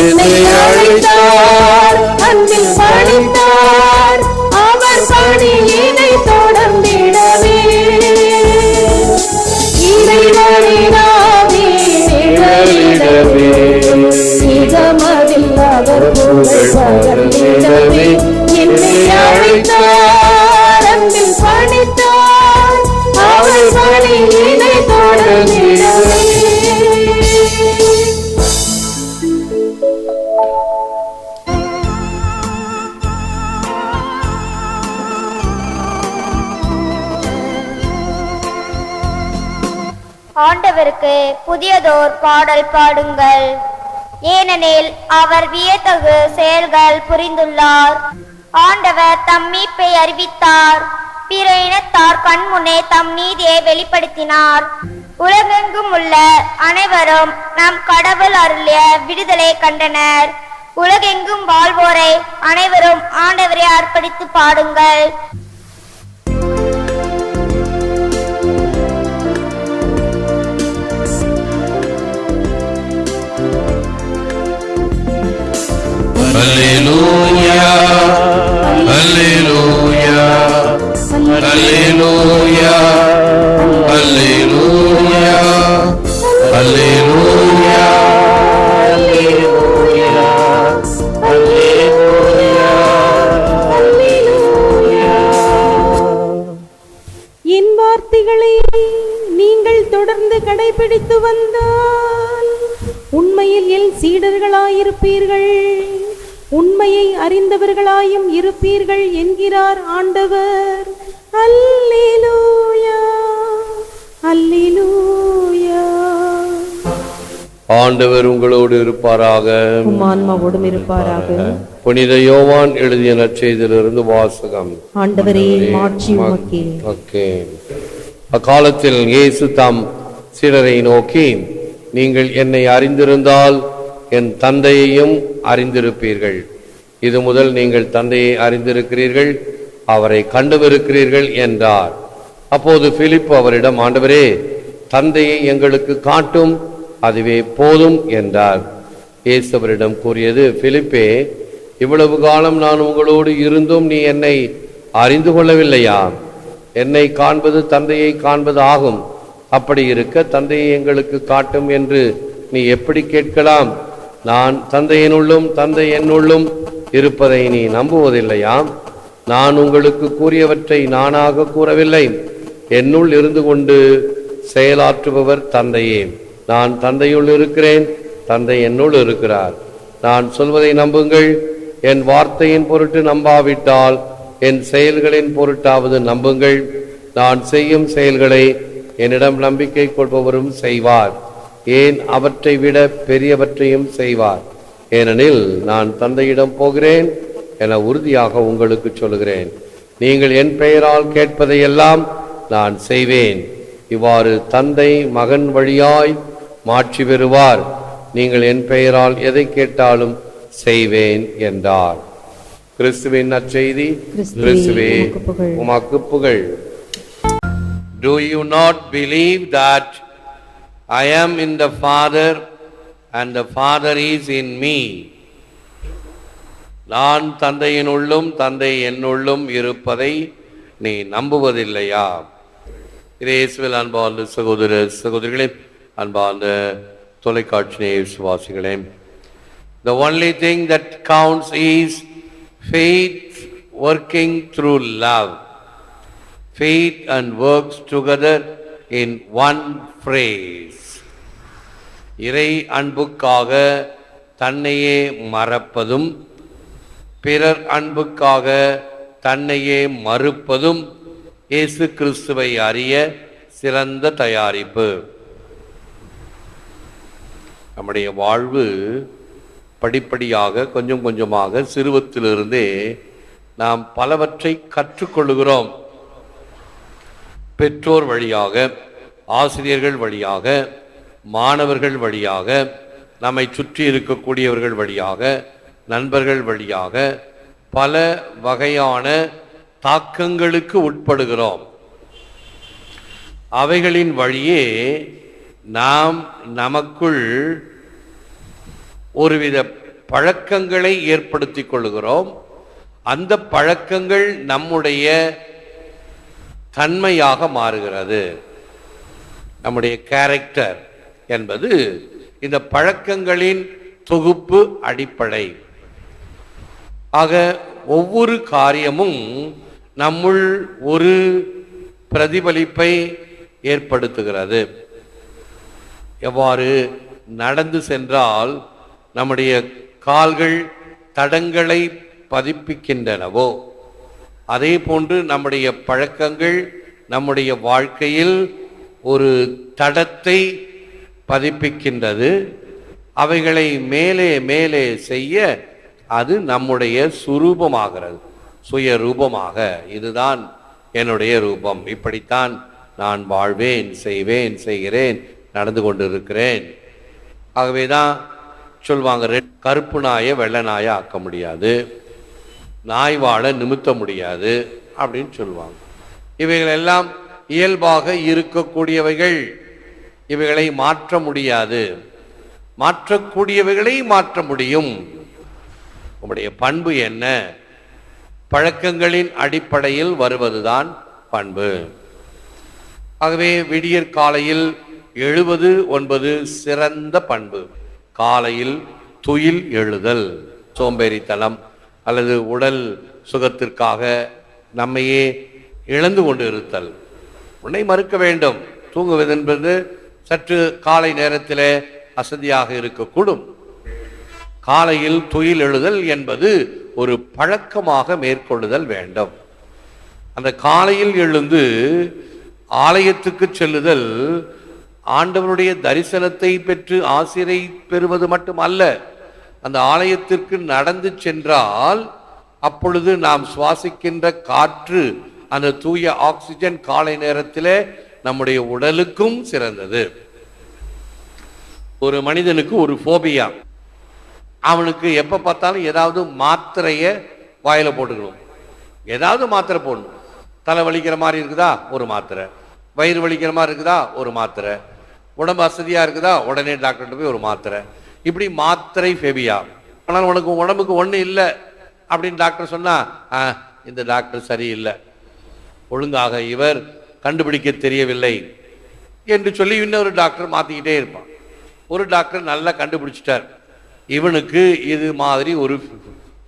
என்னை அழைத்தார். அன்பில் பணித்தார் ஆண்டவருக்கு புதியதோர் பாடல் பாடுங்கள். ஏனெனில் அவர் வியத்தகு செயல்கள் புரிந்துள்ளார். ஆண்டவர் தம் மீட்பை அறிவித்தார். பிற இனத்தார் கண்முன்னே தம் நீதியை வெளிப்படுத்தினார். உலகெங்கும் உள்ள அனைவரும் நம் கடவுள் அருளிய விடுதலை கண்டனர். உலகெங்கும் வாழ்வோரை அனைவரும் ஆண்டவரை அர்ப்பணித்து பாடுங்கள். என் வார்த்தைகளை நீங்கள் தொடர்ந்து கடைபிடித்து வந்தால் உண்மையில் என் சீடர்களாயிருப்பீர்கள். உண்மையை அறிந்தவர்களாயும் இருப்பீர்கள் என்கிறார் ஆண்டவர். ஆண்டவர் உங்களோடு இருப்பாராக. ஆன்மாவோடும் இருப்பாராக. புனித யோவான் எழுதிய நற்செய்தியிலிருந்து வாசகம். ஆண்டவரே ஓகே அக்காலத்தில் இயேசு தாம் சீடரை நோக்கி நீங்கள் என்னை அறிந்திருந்தால் என் தந்தையையும் அறிந்திருப்பீர்கள். இது முதல் நீங்கள் தந்தையை அறிந்திருக்கிறீர்கள் அவரை கண்டுமிருக்கிறீர்கள் என்றார். அப்போது பிலிப் அவரிடம் ஆண்டவரே தந்தையை எங்களுக்கு காட்டும் அதுவே போதும் என்றார். இயேசுவரிடம் கூறியது பிலிப்பே இவ்வளவு காலம் நான் உங்களோடு இருந்தும் நீ என்னை அறிந்து கொள்ளவில்லையா? என்னை காண்பது தந்தையை காண்பது ஆகும். அப்படி இருக்க தந்தையை எங்களுக்கு காட்டும் என்று நீ எப்படி கேட்கலாம்? நான் தந்தையினுள்ளும் தந்தை என்னுள்ளும் இருப்பதை நீ நம்புவதில்லையாம் நான் உங்களுக்கு கூறியவற்றை நானாக கூறவில்லை. என்னுள் இருந்து கொண்டு செயலாற்றுபவர் தந்தையே. நான் தந்தையுள் இருக்கிறேன் தந்தை என்னுள் இருக்கிறார். நான் சொல்வதை நம்புங்கள் என் வார்த்தையின் பொருட்டு நம்பாவிட்டால் என் செயல்களின் பொருட்டாவது நம்புங்கள். நான் செய்யும் செயல்களை என்னிடம் நம்பிக்கை கொள்பவரும் செய்வார். ஏன் அவற்றை விட பெரியவற்றையும் செய்வார். ஏனெனில் நான் தந்தையிடம் போகிறேன் என உறுதியாக உங்களுக்கு சொல்கிறேன் நீங்கள் என் பெயரால் கேட்பதையெல்லாம் நான் செய்வேன். இவ்வாறு தந்தை மகன் வழியாய் மாட்சி பெறுவார் நீங்கள் என் பெயரால் எதை கேட்டாலும் செய்வேன் என்றார் கிறிஸ்துவின் நற்செய்தி கிறிஸ்துவே. உமக்கு புகழ் Do you not believe that I am in the Father and the Father is in me? நான் தந்தையினுள்ளும் தந்தை என்னுள்ளும் இருப்பதை நீ நம்புவதில்லையா இது இயேசுவில் அன்பார்ந்த சகோதர சகோதரிகளே அன்பார்ந்த தொலைக்காட்சி விசுவாசிகளே the only thing that counts is faith working through love faith and works together in one phrase இறை அன்புக்காக தன்னையே மறப்பதும் பிறர் அன்புக்காக தன்னையே மறுப்பதும் இயேசு கிறிஸ்துவை அறிய சிறந்த தயாரிப்பு நம்முடைய வாழ்வு படிப்படியாக கொஞ்சம் கொஞ்சமாக சிறுவத்திலிருந்தே நாம் பலவற்றை கற்றுக்கொள்கிறோம் பெற்றோர் வழியாக ஆசிரியர்கள் வழியாக மாணவர்கள் வழியாக நம்மை சுற்றி இருக்கக்கூடியவர்கள் வழியாக நண்பர்கள் வழியாக பல வகையான தாக்கங்களுக்கு உட்படுகிறோம். அவைகளின் வழியே நாம் நமக்குள் ஒருவித பழக்கங்களை ஏற்படுத்திக் கொள்கிறோம். அந்த பழக்கங்கள் நம்முடைய தன்மையாக மாறுகிறது. நம்முடைய கேரக்டர் என்பது இந்த பழக்கங்களின் தொகுப்பு அடிப்படை. ஆக ஒவ்வொரு காரியமும் நம்முள் ஒரு பிரதிபலிப்பை ஏற்படுத்துகிறது. எவ்வாறு நடந்து சென்றால் நம்முடைய கால்கள் தடங்களை பதிப்பிக்கின்றனவோ? அதே போன்று நம்முடைய பழக்கங்கள் நம்முடைய வாழ்க்கையில் ஒரு தடத்தை பதிப்பிக்கின்றது. அவைகளை மேலே மேலே செய்ய அது நம்முடைய சுரூபமாகிறது. சுய ரூபமாக இதுதான் என்னுடைய ரூபம். இப்படித்தான் நான் வாழ்வேன் செய்வேன் செய்கிறேன். நடந்து கொண்டிருக்கிறேன். ஆகவே தான் சொல்லுவாங்க கருப்பு நாயை வெள்ளை நாயை ஆக்க முடியாது. நாய் வாழ நிமித்த முடியாது அப்படின்னு சொல்லுவாங்க இவைகள் எல்லாம் இயல்பாக இருக்கக்கூடியவைகள். இவைகளை மாற்ற முடியாது. மாற்றக்கூடியவைகளை மாற்ற முடியும். உங்களுடைய பண்பு என்ன? பழக்கங்களின் அடிப்படையில் வருவதுதான் பண்பு. ஆகவே விடியற் காலையில் எழுபது ஒன்பது சிறந்த பண்பு. காலையில் துயில் எழுதல் சோம்பேறித்தனம் அல்லது உடல் சுகத்திற்காக நம்மையே இழந்து கொண்டு இருத்தல் உன்னை மறுக்க வேண்டும். தூங்குவது என்பது சற்று காலை நேரத்தில் அசதியாக இருக்கக்கூடும். காலையில் துயில் எழுதல் என்பது ஒரு பழக்கமாக மேற்கொள்ளுதல் வேண்டும். அந்த காலையில் எழுந்து ஆலயத்துக்கு செல்லுதல் ஆண்டவருடைய தரிசனத்தை பெற்று ஆசிரை பெறுவது மட்டுமல்ல அந்த ஆலயத்திற்கு நடந்து சென்றால் அப்பொழுது நாம் சுவாசிக்கின்ற காற்று அந்த தூய ஆக்சிஜன் காலை நேரத்தில் நம்முடைய உடலுக்கும் சிறந்தது. ஒரு மனிதனுக்கு ஒரு ஃபோபியா அவனுக்கு எப்போ பார்த்தாலும் ஏதாவது மாத்திரையை வாயில் போட்டுக்கணும். ஏதாவது மாத்திரை போடணும். தலை வலிக்கிற மாதிரி இருக்குதா? ஒரு மாத்திரை. வயிறு வலிக்கிற மாதிரி இருக்குதா? ஒரு மாத்திரை. உடம்பு வசதியாக இருக்குதா? உடனே டாக்டர்கிட்ட போய் ஒரு மாத்திரை. இப்படி மாத்திரை ஃபெபியா ஆனால் உனக்கு உடம்புக்கு ஒன்றும் இல்லை அப்படின்னு டாக்டர் சொன்னா "ஆ, இந்த டாக்டர் சரியில்லை. ஒழுங்காக இவர் கண்டுபிடிக்க தெரியவில்லை. என்று சொல்லி இன்னொரு டாக்டர் மாற்றிக்கிட்டே இருப்பான். ஒரு டாக்டர் நல்லா கண்டுபிடிச்சிட்டார். இவனுக்கு இது மாதிரி ஒரு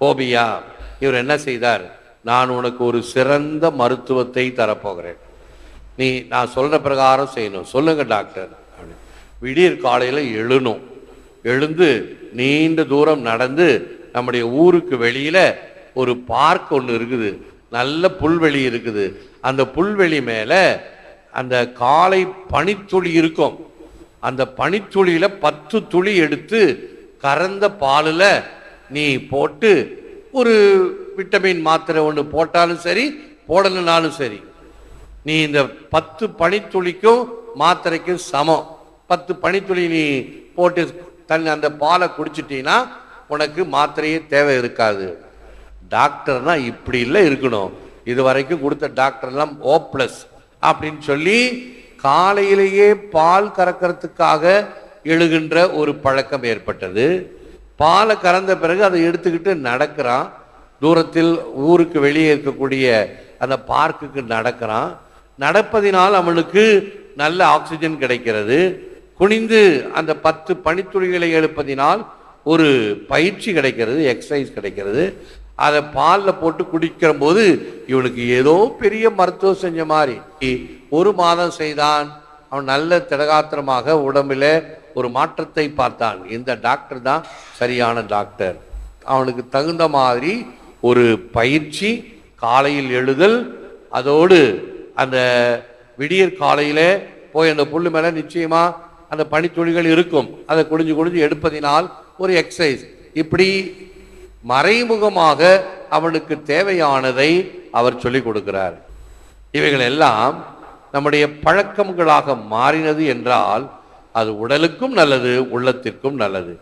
ஃபோபியா இவர் என்ன செய்தார்? நான் உனக்கு ஒரு சிறந்த மருத்துவத்தை தரப்போகிறேன். நீ நான் சொல்கிற பிரகாரம் செய்யணும். சொல்லுங்கள் டாக்டர். அப்படின்னு. விடியற் காலையில் எழுணும். எழுந்து நீண்ட தூரம் நடந்து நம்முடைய ஊருக்கு வெளியில் ஒரு பார்க் ஒன்று இருக்குது. நல்ல புல்வெளி இருக்குது. அந்த புல்வெளி மேலே அந்த காலை பனித்துளி இருக்கும். அந்த பனித்துளியில் பத்து துளி எடுத்து கறந்த பாலில் நீ போட்டு ஒரு விட்டமின் மாத்திரை ஒன்று போட்டாலும் சரி போடலைனாலும் சரி நீ இந்த பத்து பனித்துளிக்கும் மாத்திரைக்கும் சமம். பத்து பனித்துளி நீ போட்டு தன் அந்த பாலை குடிச்சிட்டீங்கன்னா உனக்கு மாத்திரையே தேவை இருக்காது. டாக்டர்னா இப்படி இல்லை இருக்கணும். இது வரைக்கும் கொடுத்த டாக்டர்லாம் ஓ ப்ளஸ் அப்படின்னு சொல்லி காலையிலேயே பால் கறக்கிறதுக்காக எழுகின்ற ஒரு பழக்கம் ஏற்பட்டது. பாலை கறந்த பிறகு அதை எடுத்துக்கிட்டு நடக்கிறான். தூரத்தில் ஊருக்கு வெளியே இருக்கக்கூடிய அந்த பார்க்குக்கு நடக்கிறான். நடப்பதினால் அவனுக்கு நல்ல ஆக்சிஜன் கிடைக்கிறது. குனிந்து அந்த பத்து பனித்துளிகளை எழுப்பதினால் ஒரு பயிற்சி கிடைக்கிறது எக்ஸசைஸ் கிடைக்கிறது. அதை பாலில் போட்டு குடிக்கிற போது இவனுக்கு ஏதோ பெரிய மருத்துவம் செஞ்ச மாதிரி. ஒரு மாதம் செய்தான். அவன் நல்ல திடகாத்திரமாக உடம்பில் ஒரு மாற்றத்தை பார்த்தான். இந்த டாக்டர் தான் சரியான டாக்டர் அவனுக்கு தகுந்த மாதிரி ஒரு பயிற்சி காலையில் எழுதல் அதோடு அந்த விடியற் காலையிலே போய் அந்த புல் மேலே நிச்சயமா அந்த பனித்துளிகள் இருக்கும். அதை குடிஞ்சு குடிஞ்சு எடுப்பதினால் ஒரு எக்ஸசைஸ் இப்படி மறைமுகமாக அவனுக்கு தேவையானதை அவர் சொல்லிக் கொடுக்கிறார். இவைகள் எல்லாம் நம்முடைய பழக்கங்களாக மாறினது என்றால் அது உடலுக்கும் நல்லது உள்ளத்திற்கும் நல்லது.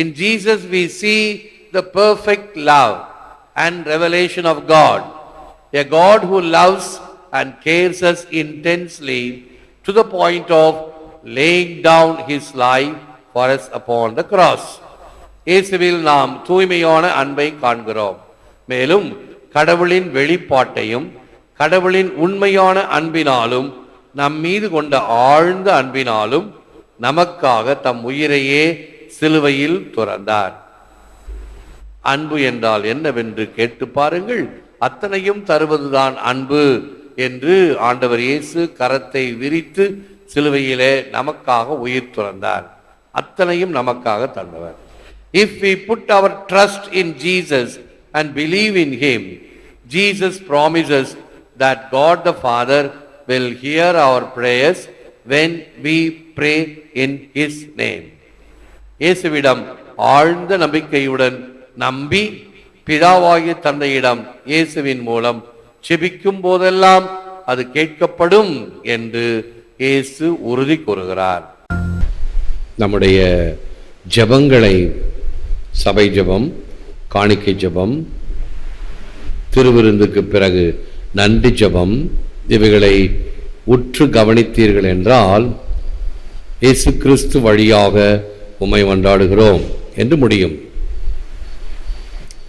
In Jesus we see the perfect love and revelation of God a God who loves and cares us intensely to the point of laying down his life for us upon the cross. இயேசுவில் நாம் தூய்மையான அன்பை காண்கிறோம். மேலும் கடவுளின் வெளிப்பாட்டையும் கடவுளின் உண்மையான அன்பினாலும் நம் மீது கொண்ட ஆழ்ந்த அன்பினாலும் நமக்காக தம் உயிரையே சிலுவையில் துறந்தார். அன்பு என்றால் என்னவென்று கேட்டு பாருங்கள். அத்தனையும் தருவதுதான் அன்பு. என்று ஆண்டவர் இயேசு கரத்தை விரித்து சிலுவையிலே நமக்காக உயிர் துறந்தார் அத்தனையும் நமக்காக தந்தவர் if we put our trust in Jesus and believe in him Jesus promises that God the father will hear our prayers when we pray in his name இயேசுவிடம் ஆழ்ந்த நம்பிக்கையுடன் நம்பி பிதாவாகிய தந்தையிடம் இயேசுவின் மூலம் செபிக்கும் போதெல்லாம் அது கேட்கப்படும் என்று இயேசு உறுதி கூறுகிறார். நம்முடைய ஜெபங்களை சபை ஜெபம் காணிக்கை ஜெபம் திருவிருந்துக்கு பிறகு நன்றி ஜெபம் இவைகளை உற்று கவனித்தீர்கள் என்றால் இயேசு கிறிஸ்து வழியாக உம்மை கொண்டாடுகிறோம் என்று முடியும்.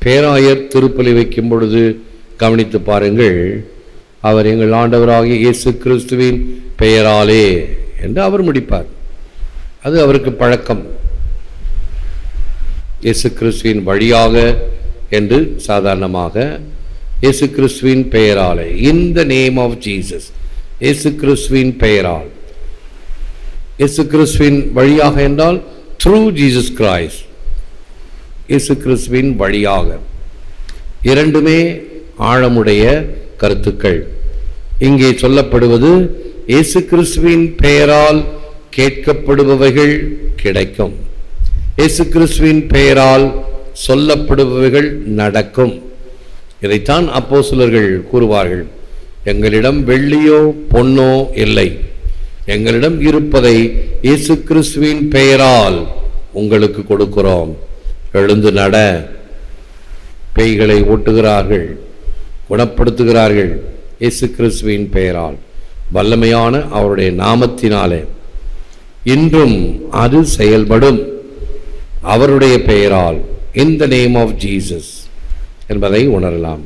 பேராயர் திருப்பலி வைக்கும் பொழுது கவனித்து பாருங்கள். அவர் எங்கள் ஆண்டவராகிய இயேசு கிறிஸ்துவின் பெயராலே என்று அவர் முடிப்பார். அது அவருக்கு பழக்கம். இயேசு கிறிஸ்துவின் வழியாக என்று சாதாரணமாக இயேசு கிறிஸ்துவின் பெயராலே. In the name of Jesus இயேசு கிறிஸ்துவின் பெயரால். இயேசு கிறிஸ்துவின் வழியாக என்றால் த்ரூ ஜீசஸ் கிரைஸ்ட் இயேசு கிறிஸ்துவின் வழியாக. இரண்டுமே ஆழமுடைய கருத்துக்கள். இங்கே சொல்லப்படுவது இயேசு கிறிஸ்துவின் பெயரால் கேட்கப்படுபவைகள் கிடைக்கும். இயேசு கிறிஸ்துவின் பெயரால் சொல்லப்படுபவைகள் நடக்கும். இதைத்தான் அப்போஸ்தலர்கள் கூறுவார்கள். எங்களிடம் வெள்ளியோ பொன்னோ இல்லை. எங்களிடம் இருப்பதை இயேசு கிறிஸ்துவின் பெயரால் உங்களுக்கு கொடுக்கிறோம். எழுந்து நட. பேய்களை ஓட்டுகிறார்கள். குணப்படுத்துகிறார்கள். இயேசு கிறிஸ்துவின் பெயரால். வல்லமையான அவருடைய நாமத்தினாலே. இன்றும் அது செயல்படும். அவருடைய பெயரால். In the name of Jesus என்பதை உணரலாம்.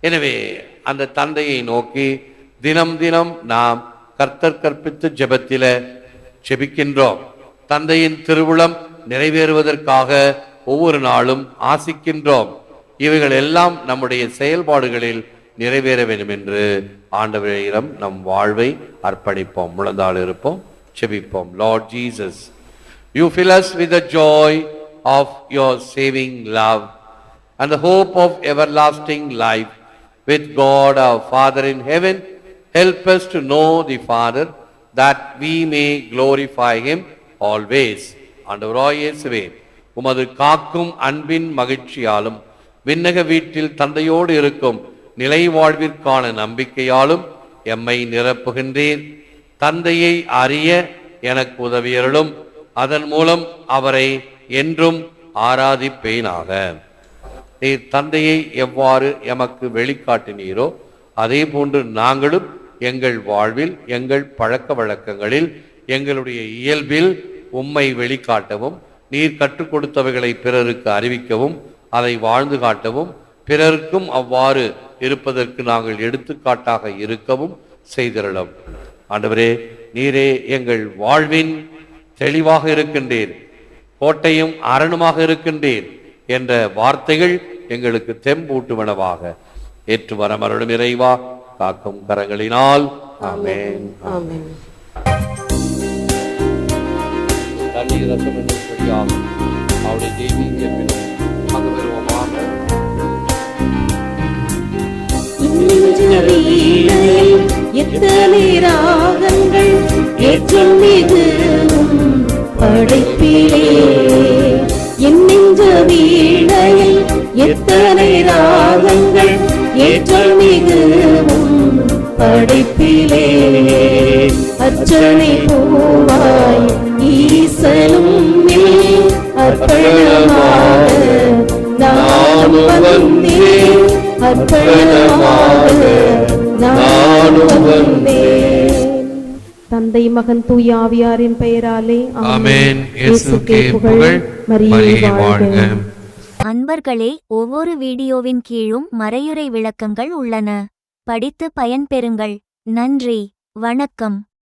எனவே அந்த தந்தையை நோக்கி தினம் தினம் நாம் கர்த்தர் கற்பித்த ஜெபத்தில ஜெபிக்கின்றோம். தந்தையின் திருவுளம் நிறைவேறுவதற்காக ஒவ்வொரு நாளும் ஆசிக்கின்றோம். இவைகள் எல்லாம் நம்முடைய செயல்பாடுகளில் நிறைவேற வேண்டும் என்று ஆண்டவரிடம் நம் வாழ்வை அர்ப்பணிப்போம் முழந்தால் இருப்போம் செபிப்போம் Lord Jesus you fill us with the joy of your saving love and and the hope of everlasting life with God our Father in heaven. Help us to know the Father that we may glorify Him always. ஆண்டவராய் இயேசுவே உமது காக்கும் அன்பின் மகிழ்ச்சியாலும் விண்ணக வீட்டில் தந்தையோடு இருக்கும் நிலை வாழ்விற்கான நம்பிக்கையாலும் எம்மை நிரப்புகின்றீர் தந்தையை அறிய எனக்கு உதவியருளும். அதன் மூலம் அவரை என்றும் ஆராதிப்பேனாக. நீர் தந்தையை எவ்வாறு எமக்கு வெளிக்காட்டினீரோ அதே போன்று நாங்களும் எங்கள் வாழ்வில் எங்கள் பழக்க வழக்கங்களில் எங்களுடைய இயல்பில் உம்மை வெளிக்காட்டவும் நீர் கற்றுக் கொடுத்தவைகளை பிறருக்கு அறிவிக்கவும் அதை வாழ்ந்து காட்டவும் பிறருக்கும் அவ்வாறு இருப்பதற்கு நாங்கள் எடுத்துக்காட்டாக இருக்கவும் செய்திரளும். ஆண்டவரே நீரே எங்கள் வாழ்வின் தெளிவாக இருக்கின்றீர். கோட்டையும் அரணுமாக இருக்கின்றீர் என்ற வார்த்தைகள் எங்களுக்கு தெம்பூட்டுவனவாக. ஏற்று வரமருளும் இறைவா காக்கும் கரங்களினால். ஆமென். ஆமென். ரசம் அவருடைய தெய்வீக எத்தனை ராகங்கள் ஏற்றும் மிகவும் படைப்பிலே. என் நெஞ்ச வீணையில் எத்தனை ராகங்கள் ஏற்றும் மிகவும் படைப்பிலே. அர்ச்சனை பூவாய் ஈசனும் அர்ப்பணமாக நாம் வந்து தந்தை மகன் தூய ஆவியாரின் பெயராலே ஆமென். இயேசுக்கே புகழ் மரியே வாழ்க. அன்பர்களே ஒவ்வொரு வீடியோவின் கீழும் மறையுறை விளக்கங்கள் உள்ளன. படித்து பயன்பெறுங்கள். நன்றி. வணக்கம்.